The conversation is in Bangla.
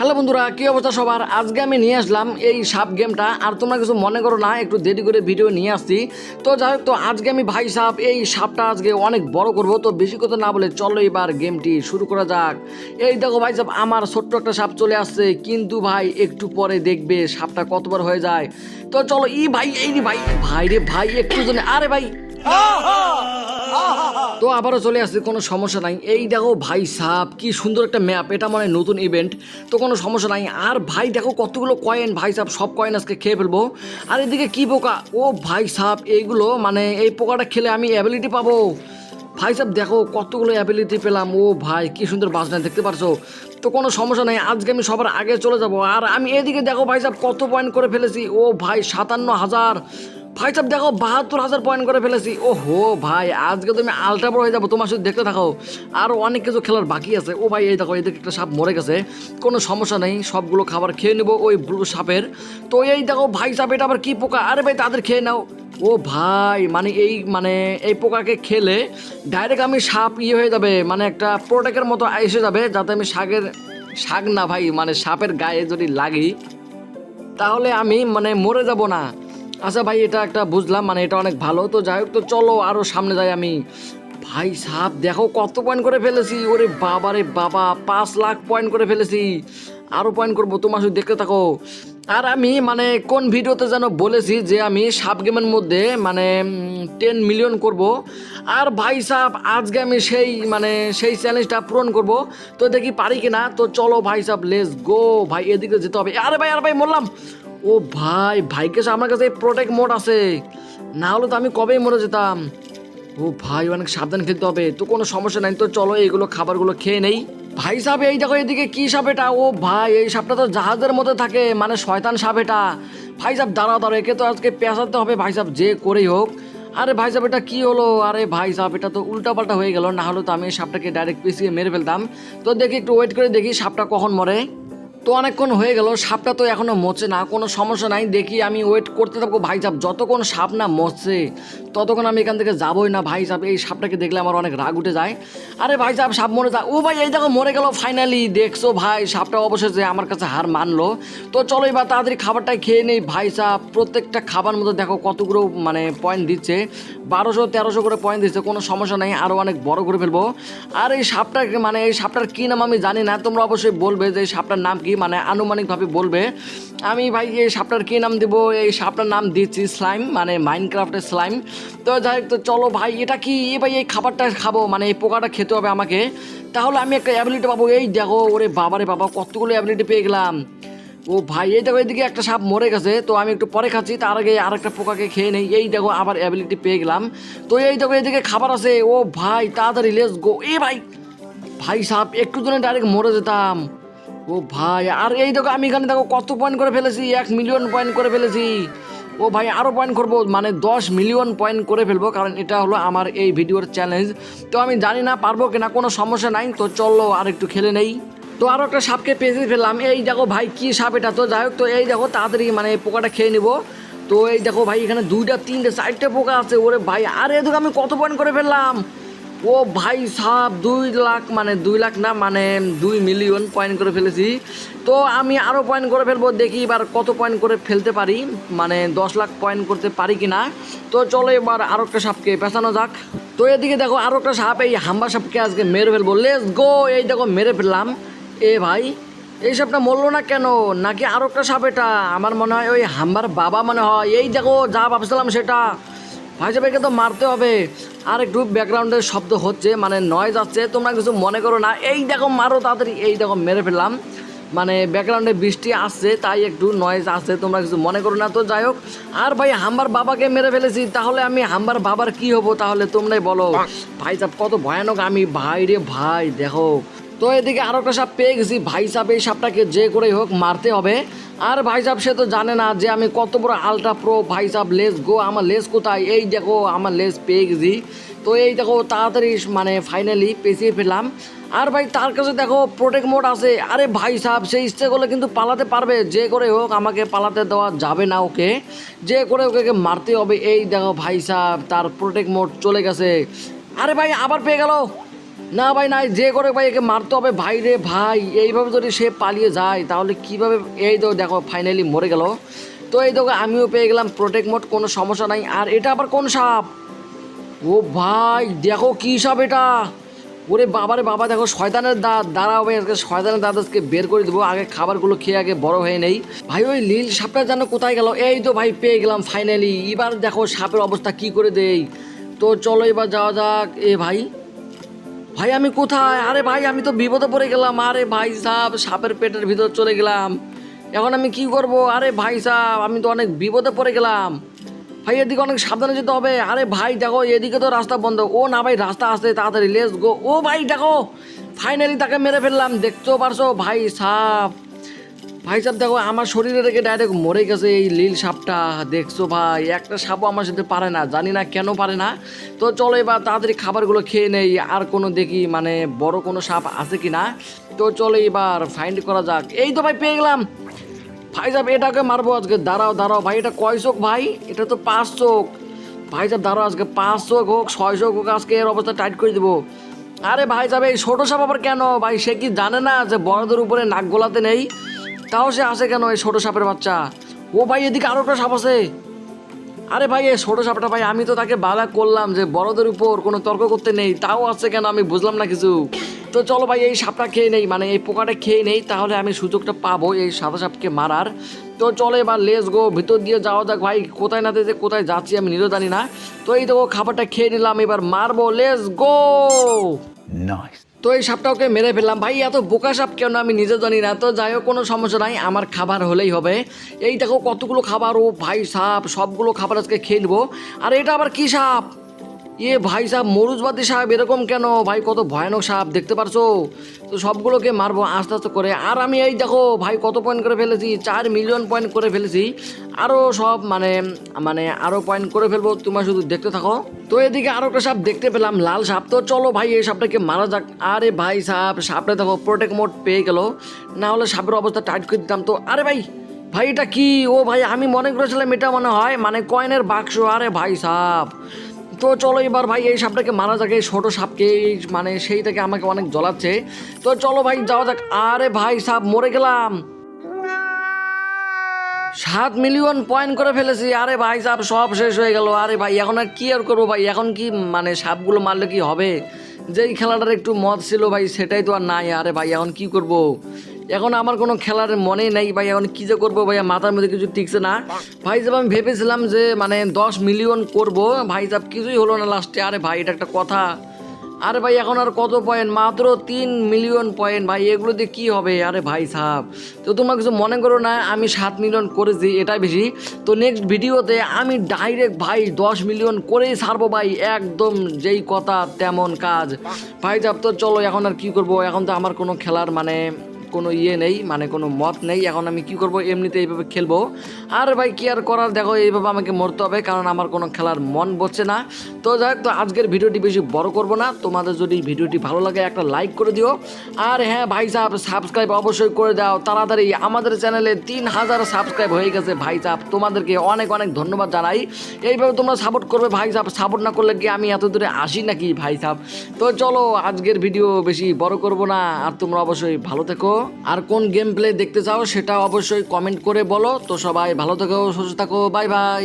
হ্যালো বন্ধুরা, কী অবস্থা সবার? আজকে আমি নিয়ে আসলাম এই সাপ গেমটা। আর তোমরা কিছু মনে করো না, একটু দেরি করে ভিডিও নিয়ে আসছি। তো যাই হোক, তো আজকে আমি ভাই সাপ, এই সাপটা আজকে অনেক বড় করব। তো বেশি কথা না বলে চলো এবার গেমটি শুরু করা যাক। এই দেখো ভাই সাপ, আমার ছোট্ট একটা সাপ চলে আসছে। কিন্তু ভাই, একটু পরে দেখবে সাপটা কতবার হয়ে যায়। তো চলো, ই ভাই, এই ভাই ভাই রে ভাই, একটু জন্য আরে ভাই! তো আবারও চলে আসছে, কোনো সমস্যা নাই। এই দেখো ভাই সাপ, কি সুন্দর একটা ম্যাপ এটা মানে নতুন ইভেন্ট তো কোনো সমস্যা নাই। আর ভাই দেখো কতগুলো কয়েন ভাই সাপ, সব কয়েন আজকে খেয়ে ফেলব। আর এদিকে কি পোকা? ও ভাই সাপ, এইগুলো মানে এই পোকাটা খেলে আমি অ্যাবিলিটি পাবো। ভাই সাহেব দেখো কতগুলো অ্যাবিলিটি পেলাম। ও ভাই, কি সুন্দর বাজনা, দেখতে পারছ? তো কোনো সমস্যা নেই, আজকে আমি সবার আগে চলে যাব। আর আমি এদিকে দেখো ভাই সাহেব কত পয়েন্ট করে ফেলেছি। ও ভাই, সাতান্ন হাজার। ভাই সাহেব, দেখো, বাহাত্তর হাজার পয়েন্ট করে ফেলেছি। ও হো ভাই, আজকে তুমি আলট্রা বড় হয়ে যাব, তোমার শুধু দেখতে থাকো। আরও অনেক কিছু খেলার বাকি আছে। ও ভাই, এই দেখো এদিকে একটা সাপ মরে গেছে। কোনো সমস্যা নেই, সবগুলো খাবার খেয়ে নেব ওই সাপের। তো এই দেখো, ভাই সাপ এটা আবার কি পোকা? আরে ভাই, তাদের খেয়ে নাও। ও ভাই মানে এই মানে এই পোকাকে খেলে ডাইরেক্ট আমি সাপ ইয়ে হয়ে যাবে মানে একটা প্রোটেকের মতো এসে যাবে, যাতে আমি শাকের, শাক না ভাই মানে সাপের গায়ে যদি লাগি, তাহলে আমি মানে মরে যাব না। আচ্ছা ভাই, এটা একটা বুঝলাম মানে এটা অনেক ভালো। তো যাই হোক, তো চলো আরও সামনে যাই আমি। ভাই সাপ দেখো কত পয়েন্ট করে ফেলেছি। ওরে বাবা রে বাবা, পাঁচ লাখ পয়েন্ট করে ফেলেছি। আরও পয়েন্ট করব, তোমার শুধু দেখতে থাকো। আর আমি মানে কোন ভিডিওতে যেন বলেছি যে আমি সাপ গেমের মধ্যে মানে টেন মিলিয়ন করব। আর ভাই সাপ আজকে আমি সেই মানে সেই চ্যালেঞ্জটা পূরণ করব। তো দেখি পারি কিনা? তো চলো ভাই সাপ লেস গো ভাই, এদিকে যেতে হবে। আরে ভাই আরে ভাই বললাম ও ভাই, ভাইকে আমার কাছে প্রোটেক্ট মোড আছে। না হলে তো আমি কবেই মরে যেতাম। ও ভাই, অনেক সাবধান খেলতে হবে। তো কোনো সমস্যা নাই, তো চলো এইগুলো খাবারগুলো খেয়ে নেই। ভাই সাহেব, এই দেখো এদিকে কি সাপ এটা? ও ভাই, এই সাপটা তো জাহাজের মধ্যে থাকে মানে শয়তান সাপ এটা। ভাই সাহেব, দাঁড়াও দাঁড়াও, একে তো আজকে পেঁচাতে হবে। ভাই সাহেব, যে করেই হোক। আরে ভাই সাহেব, এটা কি হলো? আরে ভাই সাহেব, এটা তো উল্টাপাল্টা হয়ে গেল। না হলে তো আমি সাপটাকে ডাইরেক্ট পিছিয়ে মেরে ফেলতাম। তো দেখি, একটু ওয়েট করে দেখি সাপটা কখন মরে। তো অনেকক্ষণ হয়ে গেল, সাপটা তো এখনও মরছে না, কোনো সমস্যা নাই, দেখি আমি ওয়েট করতে থাকব। ভাই সাপ যতক্ষণ সাপ না মরছে ততক্ষণ আমি এখান থেকে যাবোই না, ভাই সাহেব। এই সাপটাকে দেখলে আমার অনেক রাগ উঠে যায়। আরে ভাই সাহেব, সাপ মরে যায় ও ভাই, এই দেখো মরে গেল ফাইনালি দেখছ ভাই, সাপটা অবশেষে আমার কাছে হার মানলো। তো চলো এবার তাড়াতাড়ি খাবারটাই খেয়ে নেই, ভাই সাহেব। প্রত্যেকটা খাবার মধ্যে দেখো কতগুলো মানে পয়েন্ট দিচ্ছে। বারোশো, তেরোশো করে পয়েন্ট দিচ্ছে, কোনো সমস্যা নাই আরও অনেক বড় করে ফেলব। আর এই সাপটা মানে এই সাপটার কী নাম আমি জানি না, তোমরা অবশ্যই বলবে যে এই সাপটার নাম কি মানে আনুমানিকভাবে বলবে। আমি ভাই এই সাপটার কী নাম দেবো? এই সাপটার নাম দিচ্ছি স্লাইম মানে মাইনক্রাফটের স্লাইম তো যাই তো চলো ভাই, এটা কি? এ ভাই, এই খাবারটা খাব মানে এই পোকাটা খেতে হবে আমাকে। তাহলে আমি একটা অ্যাবিলিটি পাবো। এই দেখো, ওরে বাবারে বাবা, কতগুলো অ্যাবিলিটি পেয়ে গেলাম। ও ভাই, এই দেখো, এদিকে একটা সাপ মরে গেছে। তো আমি একটু পরে খাচ্ছি, তার আগে আরেকটা পোকাকে খেয়ে নেই। এই দেখো, আবার অ্যাবিলিটি পেয়ে গেলাম। তো এই দেখো, এদিকে খাবার আছে। ও ভাই, তাড়াতাড়ি লেস গো এ ভাই ভাই সাপ, একটু জন্য ডাইরেক্ট মরে যেতাম। ও ভাই, আর এই দেখো, আমি এখানে দেখো, কত পয়েন্ট করে ফেলেছি? এক মিলিয়ন পয়েন্ট করে ফেলেছি। ও ভাই আরও পয়েন্ট করব মানে দশ মিলিয়ন পয়েন্ট করে ফেলব, কারণ এটা হলো আমার এই ভিডিওর চ্যালেঞ্জ তো আমি জানি না পারব কি না কোনো সমস্যা নাই, তো চলো আর একটু খেলে নেই। তো আরও একটা সাপকে পেঁচে ফেললাম। এই দেখো ভাই, কি সাপ এটা? তো যাই হোক, তো এই দেখো, তাড়াতাড়ি মানে পোকাটা খেয়ে নিবো। তো এই দেখো ভাই, এখানে দুইটা, তিনটে, চারটে পোকা আছে, ওরে ভাই, আরে দেখো আমি কত পয়েন্ট করে ফেললাম? ও ভাই সাপ দুই লাখ মানে দুই লাখ না মানে দুই মিলিয়ন পয়েন্ট করে ফেলেছি। তো আমি আরও পয়েন্ট করে ফেলব, দেখি এবার কত পয়েন্ট করে ফেলতে পারি। মানে দশ লাখ পয়েন্ট করতে পারি কি না তো চলো এবার আরও একটা সাপকে পেঁচানো যাক। তো এদিকে দেখো আরও একটা সাপ, এই হাম্বা সাপকে আজকে মেরে ফেলব। লেস গো এই দেখো, মেরে ফেললাম। এ ভাই, এই সাপটা মরলো না কেন? নাকি আরও একটা সাপ এটা? আমার মনে হয় ওই হাম্বার বাবা মনে হয়। এই দেখো, যা ভাবছিলাম সেটা। ভাই সাহেবকে তো মারতে হবে। আর একটু ব্যাকগ্রাউন্ডের শব্দ হচ্ছে মানে নয় যাচ্ছে তোমরা কিছু মনে করো না। এই দেখো, মারো তাড়াতাড়ি। এই দেখো, মেরে ফেললাম। মানে ব্যাকগ্রাউন্ডে বৃষ্টি আসছে, তাই একটু নয়েজ আসছে। তোমরা কিছু মনে করো না। তো যাই হোক, আর ভাই, হাম্বার বাবাকে মেরে ফেলেছি। তাহলে আমি হাম্বার বাবার কি হব? তাহলে তোমরাই বলো। ভাই সাহেব কত ভয়ানক আমি। ভাই রে ভাই, দেখো। তো এদিকে আরও একটা সাপ পেয়ে গেছি। ভাই সাহেব এই সাপটাকে যে করেই হোক মারতে হবে। আর ভাই সাহেব সে তো জানে না যে আমি কত বড় আলট্রা প্রো। ভাই সাহেব লেস গো, আমার লেস কোথায়? এই দেখো, আমার লেস পেয়ে গেছি। তো এই দেখো, তাড়াতাড়ি মানে ফাইনালি পেঁচিয়ে ফেললাম। আর ভাই, তার কাছে দেখো প্রোটেক্ট মোড আছে। আরে ভাই সাহেব সে ইচ্ছে করলে কিন্তু পালাতে পারবে। যে করে হোক, আমাকে পালাতে দেওয়া যাবে না ওকে। যে করে ওকে মারতে হবে। এই দেখো, ভাই সাহেব তার প্রোটেক্ট মোড চলে গেছে। আরে ভাই, আবার পেয়ে গেল। না ভাই নাই যে করে ভাই একে মারতে হবে, ভাই রে ভাই, এইভাবে যদি সে পালিয়ে যায়, তাহলে কীভাবে, এই তো দেখো ফাইনালি মরে গেল। তো এই দেখো, আমিও পেয়ে গেলাম প্রোটেক্ট মোড কোনো সমস্যা নাই। আর এটা আবার কোন সাপ? ও ভাই, দেখো কি সাপ এটা। ওরে বাবারে বাবা, দেখো, শয়তানের দাঁত দাঁড়াও ভাই, আজকে শয়তানের দাঁত আজকে বের করে দেবো, আগে খাবারগুলো খেয়ে আগে বড় হয়ে নেই। ভাই, ওই লীল সাপটা যেন কোথায় গেল? এই তো ভাই, পেয়ে গেলাম ফাইনালি এবার দেখো সাপের অবস্থা কি করে দেই। তো চলো এবার যাওয়া যাক, এ ভাই। ভাই, আমি কোথায়? আরে ভাই, আমি তো বিপদে পড়ে গেলাম। আরে ভাই সাহ সাপের পেটের ভিতর চলে গেলাম। এখন আমি কি করব? আরে ভাই সাহ আমি তো অনেক বিপদে পড়ে গেলাম। ভাই, এদিকে অনেক সাবধানে যেতে হবে। আরে ভাই, দেখো, এদিকে তো রাস্তা বন্ধ। ও না ভাই, রাস্তা আসতে তাড়াতাড়ি লেস গো ও ভাই, দেখো ফাইনালি তাকে মেরে ফেললাম। দেখতেও পারছ, ভাই সাপ ভাই সাহেব, দেখো, আমার শরীরে রেখে ডাইরেক্ট মরে গেছে এই লীল সাপটা। দেখছ ভাই, একটা সাপও আমার সাথে পারে না, জানি না কেন পারে না। তো চলো এবার তাড়াতাড়ি খাবারগুলো খেয়ে নেই, আর কোনো দেখি মানে বড় কোনো সাপ আছে কি না তো চলো এবার ফাইন্ড করা যাক। এই তো ভাই, পেয়ে গেলাম। ভাই সাহেব, এটাকে মারবো আজকে, দাঁড়াও দাঁড়াও ভাই, এটা কয় চোখ ভাই? এটা তো পাঁচ চোখ। ভাই সাহেব, দাঁড়াও আজকে, পাঁচ চোখ হোক, ছয় চোখ হোক, আজকে এর অবস্থা টাইট করে দেবো। আরে ভাই সাহেব, এই ছোটো সাপ আবার কেন? ভাই, সে কি জানে না যে বড়দের উপরে নাক গোলাতে নেই? তাও সে আসে কেন এই ছোটো সাপের বাচ্চা? ও ভাই, এদিকে আরও একটা সাপ আছে। আরে ভাই, এই ছোটো সাপটা ভাই, আমি তো তাকে বালা করলাম যে বড়দের উপর কোনো তর্ক করতে নেই। তাও আসছে কেন আমি বুঝলাম না কিছু। তো চলো ভাই, এই সাপটা খেয়ে নেই মানে এই পোকাটা খেয়ে নেই, তাহলে আমি সুযোগটা পাবো এই সাদা সাপকে মারার। তো চলো এবার লেস গো ভিতর দিয়ে যাওয়া যাক ভাই, কোথায় না যে কোথায় যাচ্ছি আমি নিজেও জানি না। তো এই দেখো, খাবারটা খেয়ে নিলাম, এবার মারবো লেস গো Nice. তো এই সাপটা ওকে মেরে ফেললাম। ভাই, এত বোকা সাপ কেন? আমি নিজে জানি না। তো যাই হোক, কোনো সমস্যা নাই। আমার খাবার হলেই হবে। এই দেখো, কতগুলো খাবার। ও ভাই সাপ, সবগুলো খাবার আজকে খেয়ে নেব। আর এটা আবার কি সাপ? এ ভাই সাপ, মরুজবাদী সাপ, এরকম কেন? ভাই, কত ভয়ানক সাপ, দেখতে পারছ? তো সবগুলোকে মারবো আস্তে আস্তে করে। আর আমি এই দেখো, ভাই, কত পয়েন্ট করে ফেলেছি? চার মিলিয়ন পয়েন্ট করে ফেলেছি। আরও সব মানে মানে আরও পয়েন্ট করে ফেলব, তোমরা শুধু দেখতে থাকো। তো এদিকে আরও একটা সাপ দেখতে পেলাম, লাল সাপ। তো চলো ভাই, এই সাপটাকে মারা যাক। আরে ভাই, সাপ, সাপটা দেখো প্রোটেক্ট মোড পেয়ে গেল। না হলে সাপের অবস্থা টাইট করে দিতাম তো। আরে ভাই ভাই, এটা কি? ও ভাই, আমি মনে করেছিলাম এটা মনে হয় মানে কয়েনের বাক্স। আরে ভাই, সাপ। তো চলো এবার ভাই, এই সাপটাকে মারা যাক, এই ছোটো সাপকে মানে সেইটাকে আমাকে অনেক জ্বলাচ্ছে। তো চলো ভাই, যাওয়া যাক। আরে ভাই, সাপ, মরে গেলাম। সাত মিলিয়ন পয়েন্ট করে ফেলেছি। আরে ভাই সাপ সব শেষ হয়ে গেল। আরে ভাই, এখন আর কি আর করব ভাই? এখন কি মানে সাপগুলো মারলে কি হবে? যেই খেলাটার একটু মত ছিল ভাই, সেটাই তো আর নাই। আরে ভাই, এখন কি করব? এখন আমার কোনো খেলার মনে নেই ভাই। এখন কী যে করব ভাই? মাথার মধ্যে কিছু টিকছে না। ভাই সাহেব আমি ভেবেছিলাম যে মানে দশ মিলিয়ন করব। ভাই সাহেব কিছুই হলো না লাস্টে। আরে ভাই, এটা একটা কথা। আরে ভাই, এখন আর কত পয়েন্ট মাত্র তিন মিলিয়ন পয়েন্ট ভাই এগুলো দিয়ে কী হবে? আরে ভাই সাহ তো তোমরা কিছু মনে করো না, আমি সাত মিলিয়ন করেছি, এটাই বেশি। তো নেক্সট ভিডিওতে আমি ডাইরেক্ট ভাই দশ মিলিয়ন করেই ছাড়বো ভাই, একদম যেই কথা, তেমন কাজ। ভাই সাহেব, তো চলো, এখন আর কি করব? এখন তো আমার কোনো খেলার মানে কোনো ইয়ে নেই মানে কোনো মত নেই, এখন আমি কি করব? এমনিতে এইভাবে খেলব। আর ভাই, কি আর করার? দেখো, এইভাবে আমাকে মরতে হবে, কারণ আমার কোনো খেলার মন বসছে না। তো যাই তো আজকের ভিডিওটি বেশি বড় করব না। তোমাদের যদি ভিডিওটি ভালো লাগে, একটা লাইক করে দিও। আর হ্যাঁ ভাই সাহেব সাবস্ক্রাইব অবশ্যই করে দাও। তাড়াতাড়ি আমাদের চ্যানেলে তিন হাজার সাবস্ক্রাইব হয়ে গেছে, ভাই সাহেব। তোমাদেরকে অনেক অনেক ধন্যবাদ জানাই। এইভাবে তোমরা সাপোর্ট করবে, ভাই সাহেব। সাপোর্ট না করলে কি আমি এত দূরে আসি নাকি, ভাই সাহেব? তো চলো, আজকের ভিডিও বেশি বড় করব না। আর তোমরা অবশ্যই ভালো থেকো। আর কোন গেম প্লে দেখতে চাও সেটা অবশ্যই কমেন্ট করে বলো। তো সবাই ভালো থেকো, সুস্থ থাকো বাই বাই